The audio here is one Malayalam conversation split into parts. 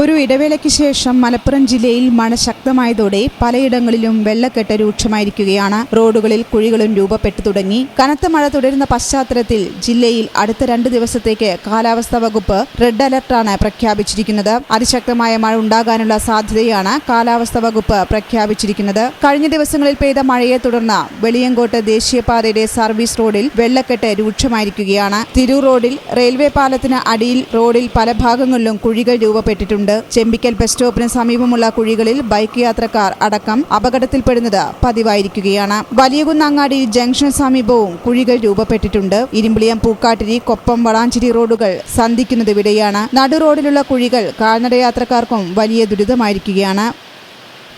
ഒരു ഇടവേളയ്ക്ക് ശേഷം മലപ്പുറം ജില്ലയിൽ മഴ ശക്തമായതോടെ പലയിടങ്ങളിലും വെള്ളക്കെട്ട് രൂക്ഷമായിരിക്കുകയാണ്. റോഡുകളിൽ കുഴികളും രൂപപ്പെട്ടു തുടങ്ങി. കനത്ത മഴ തുടരുന്ന പശ്ചാത്തലത്തിൽ ജില്ലയിൽ അടുത്ത രണ്ട് ദിവസത്തേക്ക് കാലാവസ്ഥാ വകുപ്പ് റെഡ് അലർട്ടാണ് പ്രഖ്യാപിച്ചിരിക്കുന്നത്. അതിശക്തമായ മഴ ഉണ്ടാകാനുള്ള സാധ്യതയാണ് കാലാവസ്ഥാ വകുപ്പ് പ്രഖ്യാപിച്ചിരിക്കുന്നത്. കഴിഞ്ഞ ദിവസങ്ങളിൽ പെയ്ത മഴയെ തുടർന്ന് വെളിയങ്കോട്ട് ദേശീയപാതയുടെ സർവീസ് റോഡിൽ വെള്ളക്കെട്ട് രൂക്ഷമായിരിക്കുകയാണ്. തിരൂർ റോഡിൽ റെയിൽവേ പാലത്തിന് അടിയിൽ റോഡിൽ പല ഭാഗങ്ങളിലും കുഴികൾ രൂപപ്പെട്ടിട്ടുണ്ട്. ചെമ്പിക്കൽ ബസ് സ്റ്റോപ്പിന് സമീപമുള്ള കുഴികളിൽ ബൈക്ക് യാത്രക്കാർ അടക്കം അപകടത്തിൽപ്പെടുന്നത് പതിവായിരിക്കുകയാണ്. വലിയകുന്നങ്ങാടി ജംഗ്ഷൻ സമീപവും കുഴികൾ രൂപപ്പെട്ടിട്ടുണ്ട്. ഇരുമ്പിളിയം പൂക്കാട്ടിരി കൊപ്പം വളാഞ്ചേരി റോഡുകൾ സന്ധിക്കുന്നതിവിടെയാണ് നടു റോഡിലുള്ള കുഴികൾ കാൽനട യാത്രക്കാർക്കും വലിയ ദുരിതമായിരിക്കുകയാണ്.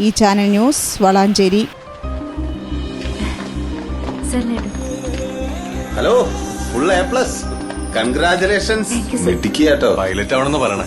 ഈ channel news Valanchery. Hello full A plus. Congratulations pilot ആവണമെന്ന് പറയണേ.